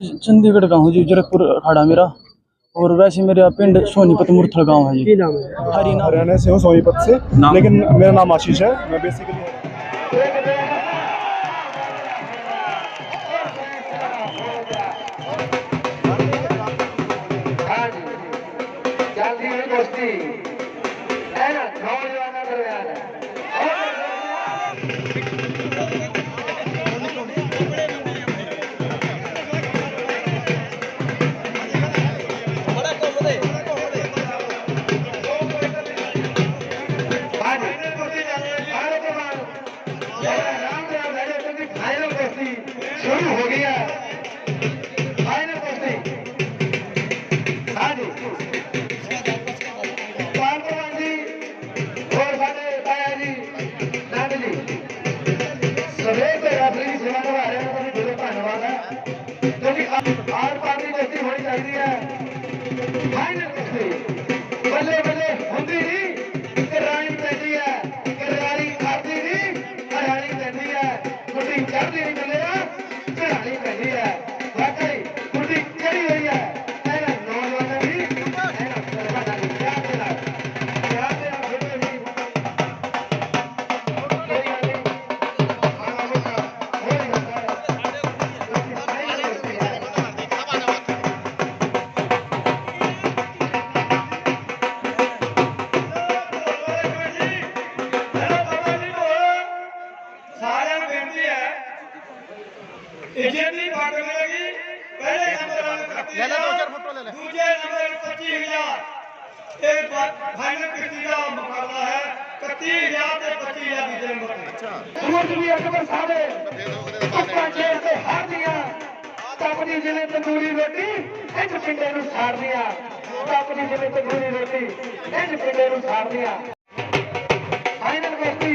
चंडीगढ़ गाँव जी जरकपुर अखाड़ा मेरा। और वैसे मेरा पिंड सोनीपत मुरथल गाँव है जी। से हूँ सोनीपत से लेकिन मेरा नाम आशीष है। मैं बेसिकली Cadê? ਨੰਬਰ ਵਾਲੇ 31000 ਲੈ ਲੈ 2000 ਫੋਟੋ ਲੈ ਲੈ। ਦੂਜੇ ਨੰਬਰ 25000 ਇਹ ਫਾਈਨਲ ਕਿਸ਼ਤੀ ਦਾ ਮੁਕਾਬਲਾ ਹੈ। 31000 ਤੇ 25000 ਦੂਜੇ ਨੰਬਰ ਤੇ। ਸੂਰਜ ਵੀ ਅਕਬਰ ਸਾਹੇ ਉੱਪਰ ਜੇਲ੍ਹ ਤੇ ਹਾਰਦੀਆਂ ਤਪਦੀ ਜਿਵੇਂ ਤੰਦੂਰੀ ਰੋਟੀ ਇੰਜ ਪਿੰਡੇ ਨੂੰ ਸਾੜਦੀਆਂ। ਤਪਦੀ ਜਿਵੇਂ ਤੰਦੂਰੀ ਰੋਟੀ ਇੰਜ ਪਿੰਡੇ ਨੂੰ ਸਾੜਦੀਆਂ। ਫਾਈਨਲ ਕੁਸ਼ਤੀ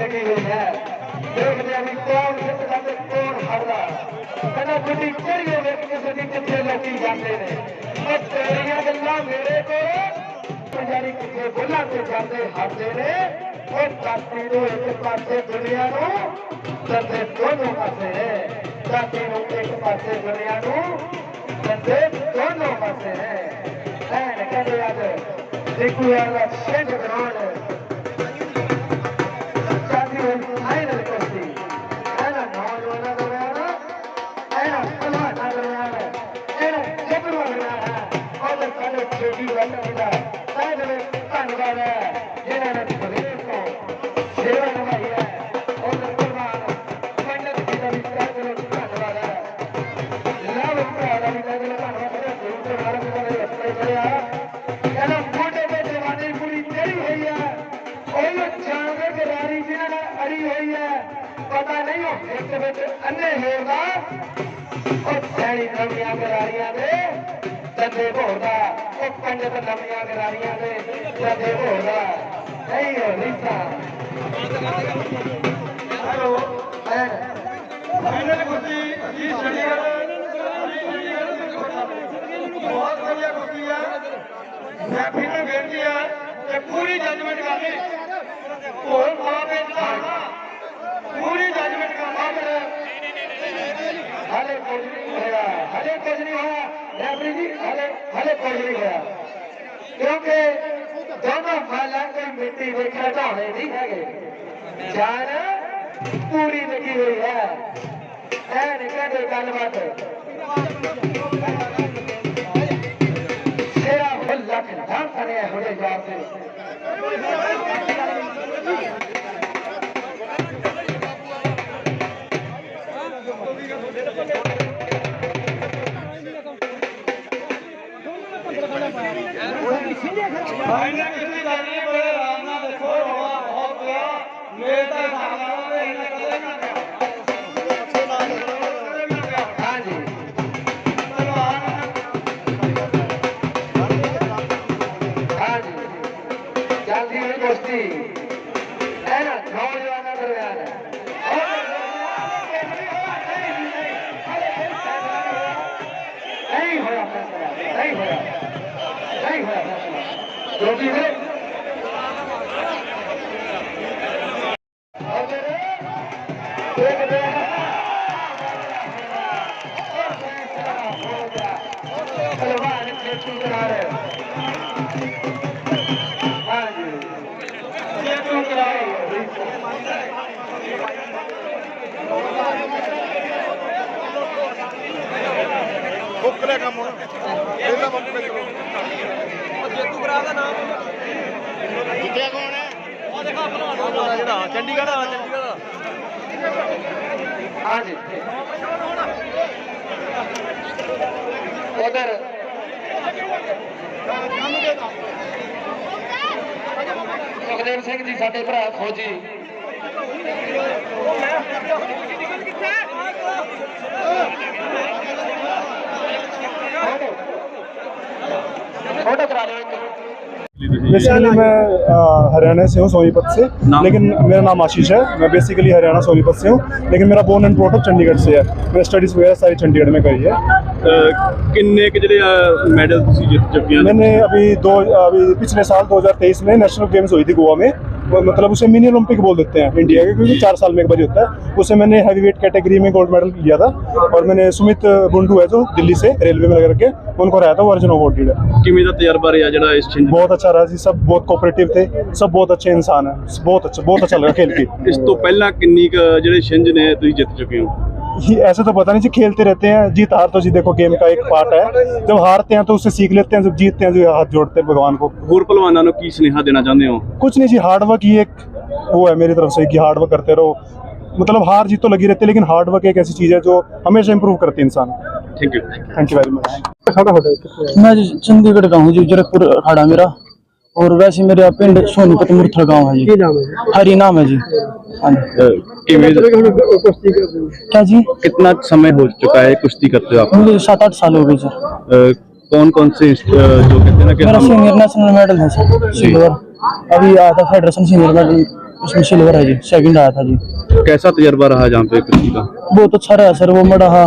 ਲੱਗੀ ਹੋਈ ਹੈ। ਦੇਖਦੇ ਆ ਵੀ ਕੌਣ ਜਿੱਤਦਾ ਤੇ ਕੌਣ ਹਾਰਦਾ। ਕਹਿੰਦਾ ਬੁੱਢੀ ਚੜੀਏ ਵੇਖ ਕਿਸੇ ਦੀ ਕਿੱਥੇ ਲੋਕੀ ਜਾਂਦੇ ਨੇ। ਉਹ ਤੇਰੀਆਂ ਗੱਲਾਂ ਮੇਰੇ ਕੋਲ। ਪੰਜਾਰੀ ਕਿੱਥੇ ਬੋਲਾਂ ਤੇ ਜਾਂਦੇ ਹੱਸਦੇ ਨੇ। ਉਹ ਜਾਤੀ ਨੂੰ ਇੱਕ ਪਾਸੇ, ਦੁਨੀਆ ਨੂੰ ਦੰਦੇ ਦੋਨੋਂ ਪਾਸੇ। ਨੇ ਜਾਤੀ ਨੂੰ ਇੱਕ ਪਾਸੇ, ਦੁਨੀਆ ਨੂੰ ਦੰਦੇ ਦੋਨੋਂ ਪਾਸੇ। ਨੇ ਐਨ ਕਹਿੰਦੇ ਅੱਜ ਦੇਖੂ ਯਾਰ ਦਾ ਛੇੜ ਵਿਆਹ ਉਹਦੇ ਸਾਡੇ ਛੇੜੀ ਵਾਲਾ ਦਾ। ਸਾਰੇ ਧੰਨਵਾਦ ਹੈ ਜਿਨ੍ਹਾਂ ਨੇ ਸਵੇਰ ਤੋਂ ਸੇਵਾ ਨਿਭਾਈ ਹੈ, ਉਹਦੇ ਪਹਿਲਵਾਨ ਪੰਡਤ ਜੀ ਦਾ ਵੀ ਸਾਰੇ ਧੰਨਵਾਦ ਹੈ। ਲਵ ਭਰਾ ਦਾ ਵੀ ਕਹਿੰਦੇ ਨੇ ਧੰਨਵਾਦ ਹੈ ਗੁਰੂ ਦੇ ਨਾਲ ਦੇ ਰਸਤੇ ਕਰਿਆ ਕਹਿੰਦਾ ਮੋਢੇ ਤੇ ਜਵਾਨੀ ਪੂਰੀ ਚੜੀ ਹੋਈ ਹੈ ਉਹ ਜਾਣਦੇ ਗਰਾਰੀ ਜਿਹਨਾਂ ਨਾਲ ਅੜੀ ਹੋਈ ਹੈ। ਪਤਾ ਨਹੀਂ ਉਹ ਇੱਕ ਵਿੱਚ ਅੰਨੇ ਹੇਰਦਾ ਉਹ ਸੈਣੀ ਨਵੀਆਂ ਗਰਾਰੀਆਂ ਦੇ ਦੰਦੇ ਭੋਰਦਾ ਉਹ ਪੰਡਤ ਨਵੀਆਂ ਗਰਾਰੀਆਂ ਦੇ ਦੰਦੇ ਭੋਰਦਾ नहीं हो रीता हेलो ਫਾਈਨਲ ਕੁਸ਼ਤੀ ਜੀ ਚੰਡੀਗੜ੍ਹ ਬਹੁਤ ਵਧੀਆ ਕੁਸ਼ਤੀ ਹੈ ਰੈਫਰੀ ਨੂੰ ਬੇਨਤੀ ਹੈ ਕਿ ਪੂਰੀ ਜੱਜਮੈਂਟ ਕਰਨੀ ਹੋਰ ਮਾਪੇ ਚਾਹਣਾ ਪੂਰੀ ਜੱਜਮੈਂਟ ਕਰਨਾ ਮੇਰੇ हले कुछ नहीं होया हले कुछ नहीं होया डाबरी जी हले हले पड़ी गया क्योंकि दोनों माला की मिट्टी में खटा हुए नहीं है जान, पूरी लगी हुई है। ऐन कहते गलबात। शेरा हुल्लक धाम सने हुए जाते। Thank you. सीधे खराब फाइनल कितनी जा रही है बोले राम ना देखो हवा बहुत गया। मेरे तो सामने वाले इन्हें कदे ना कुश्ती है ना नौजवान दरमियान है नहीं होया नहीं होया। नहीं होया फैसला जो भी है सुखदेव सिंह जी साढ़े भरा फौजी फ़ोटो करा लो एक बेसिकली मैं हरियाणा से हूँ सोनीपत से। लेकिन मेरा नाम आशीष है। मैं बेसिकली हरियाणा सोनीपत से हूँ। लेकिन मेरा बोर्न एंड प्रोटअप चंडीगढ़ से है। मैं स्टडीज़ वगैरह सारी चंडीगढ़ में करी है। ਅਹ ਕਿੰਨੇ ਕੁ ਜਿਹੜੇ ਮੈਡਲ ਤੁਸੀਂ ਜਿੱਤ ਚੁੱਕੇ ਹੋ मैंने अभी दो अभी पिछले साल 2023 में नेशनल गेम्स हुई थी गोवा में वो मतलब उसे मिनी ओलंपिक बोल देते हैं इंडिया के क्योंकि चार साल में एक बार ही होता है उसे मैंने हैवी वेट कैटेगरी में गोल्ड मेडल लिया था और मैंने सुमित बुंडू है जो दिल्ली से रेलवे में लग के उनको रहा था वो अर्जुन अवार्डेड है ਕਿਵੇਂ ਦਾ ਤਜਰਬਾ ਰਿਹਾ ਜਿਹੜਾ ਇਸ ਚੇਂਜ बहुत अच्छा रहा जी सब बहुत कोऑपरेटिव थे सब बहुत अच्छे इंसान हैं बहुत अच्छा बहुत अच्छा लगा खेल के ਇਸ ਤੋਂ ਪਹਿਲਾਂ ਕਿੰਨੀ ਕੁ ਜਿਹੜੇ ਛਿੰਝ ਨੇ ਤੁਸੀਂ ਜਿੱਤ चुके हो ये ऐसे तो पता नहीं जी खेलते रहते हैं जीत हार तो जी देखो गेम का एक पार्ट है जब हारते हैं तो उससे सीख लेते हैं जब जीतते हैं जो हाथ जोड़ते हैं भगवान को ਹੋਰ ਪਹਿਲਵਾਨਾਂ ਨੂੰ ਕੀ ਸੁਨੇਹਾ ਦੇਣਾ ਚਾਹੁੰਦੇ ਹੋ कुछ नहीं जी हार्ड वर्क ही एक वो है मेरी तरफ से कि हार्ड वर्क करते रहो मतलब हार जीत तो लगी रहती है लेकिन हार्ड वर्क एक ऐसी चीज़ है जो हमेशा इंप्रूव करती है इंसान thank you thank you very much मैं जी चंडीगढ़ का हूँ जी जरकपुर अखाड़ा मेरा और वैसे मेरा पिंड सोनीपत मुरथल गाँव है जी। हरी नाम है जी। हाँ जी। ਕਿਵੇਂ क्या जी? कितना समय हो चुका है कुश्ती करते हो आप? मुझे सात आठ साल हो गए सर कौन कौन से जो कहते हैं ना मेरा सीनियर नेशनल मेडल है सर सिल्वर अभी आया था फेडरेशन सीनियर मेडल उसमें सिल्वर है जी सेकंड आया था जी। कैसा तजर्बा रहा जहाँ पे कुश्ती का? बहुत अच्छा रहा सर वो मड़ा हाँ।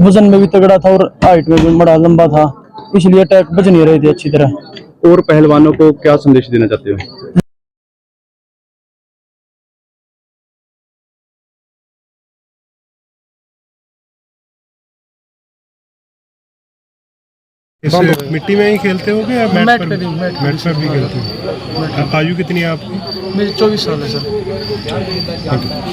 वज़न में भी तगड़ा था और हाइट में भी बड़ा लंबा था। इसलिए अटैक बज नहीं रहे थे अच्छी तरह। और पहलवानों को क्या संदेश देना चाहते हो? मिट्टी में ही खेलते हो या मैट पर भी? मैट पर भी खेलते हो? आयु कितनी है आपकी? मेरी चौबीस साल है सर।